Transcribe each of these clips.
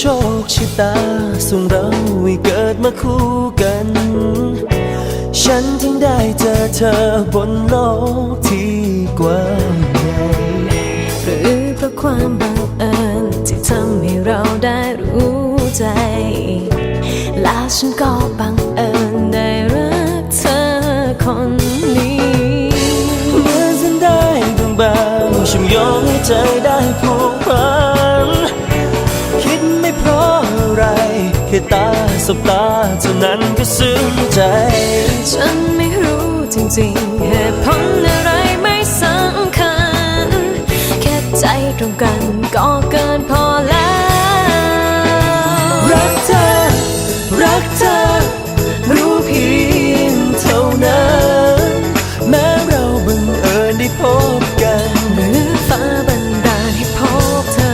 ชคชะตาส่งเราให้เกิดมาคู่กัน ฉันถึงได้เจอเธอบนโลกที่กว้างใหญ่หรือเพราะความบังเอิญที่ทำให้เราได้รู้ใจ และฉันก็บังเอิญได้รักเธอคนนี้เมื่อฉันได้บางบางฉันยอมให้ใจได้ผูกพัน สบตาเท่านั้นก็ซึ้งใจ ฉันไม่รู้จริงๆเหตุผลอะไรไม่สำคัญ แค่ใจตรงกันก็เกินพอแล้ว รักเธอ รักเธอ รู้เพียงเท่านั้น แม้เราบังเอิญได้พบกันหรือฟ้าบันดาลให้พบเธอ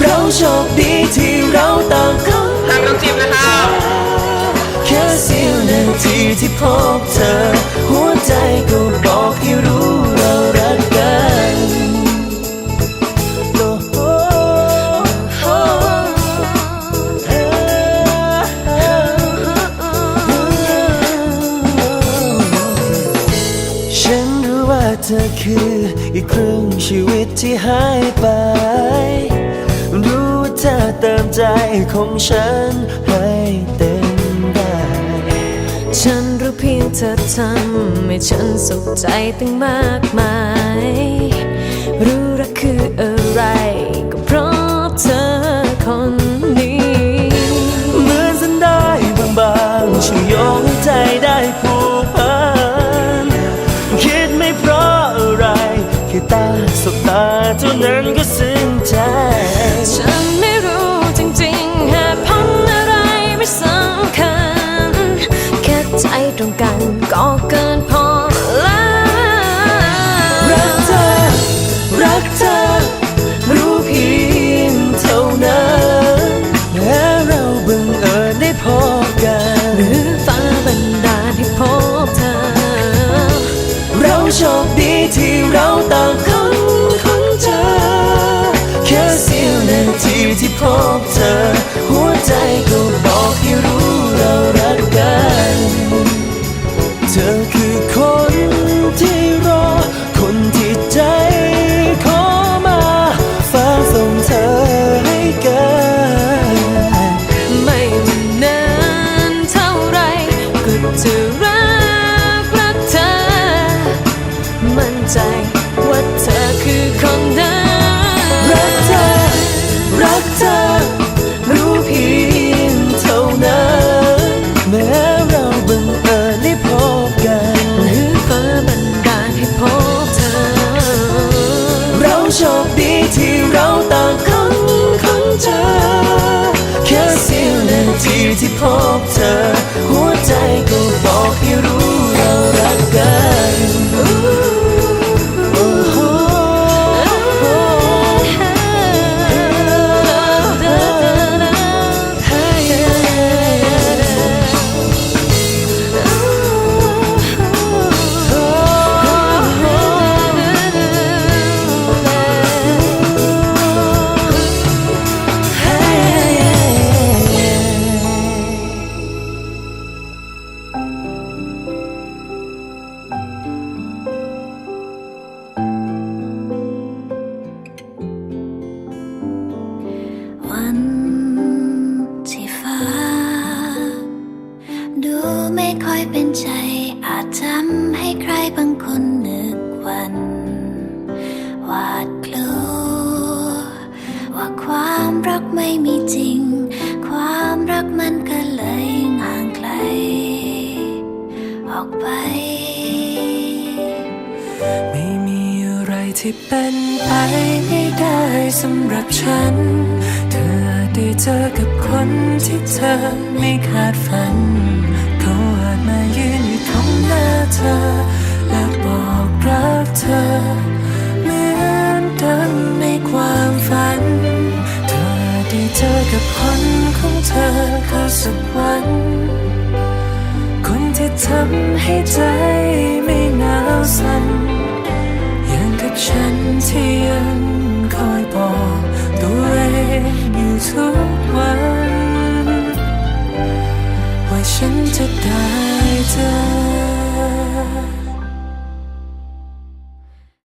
เราโชคดี พบเธอ หัวใจก็บอกให้รู้เรารักกันโอ้โหโอ้ฉันรู้ว่าเธอคืออีกครึ่งชีวิตที่หายไป รู้ว่าเธอเติมใจของฉันให้เต็ม ฉันรู้เพียงเธอทำให้ฉันสุขใจตั้งมากมาย มั่ ใครบางคนนึกวันหวาดกลัว ว่าความรักไม่มีจริง ความรักมันก็เลยห่างไกล ออกไป ไม่มีอะไรที่เป็นไปไม่ได้สำหรับฉัน เธอได้เจอกับคนที่เธอไม่คาดฝันเขาอาจมายืน เธอ และบอกรักเธอ เหมือนดัในความฝัน เธอได้เจอกับคนของเธอเข้สักวัน คนที่ทำให้ใจไม่หนาวสั่นย่งกับฉันที่ยังคอยบอกตัวเอง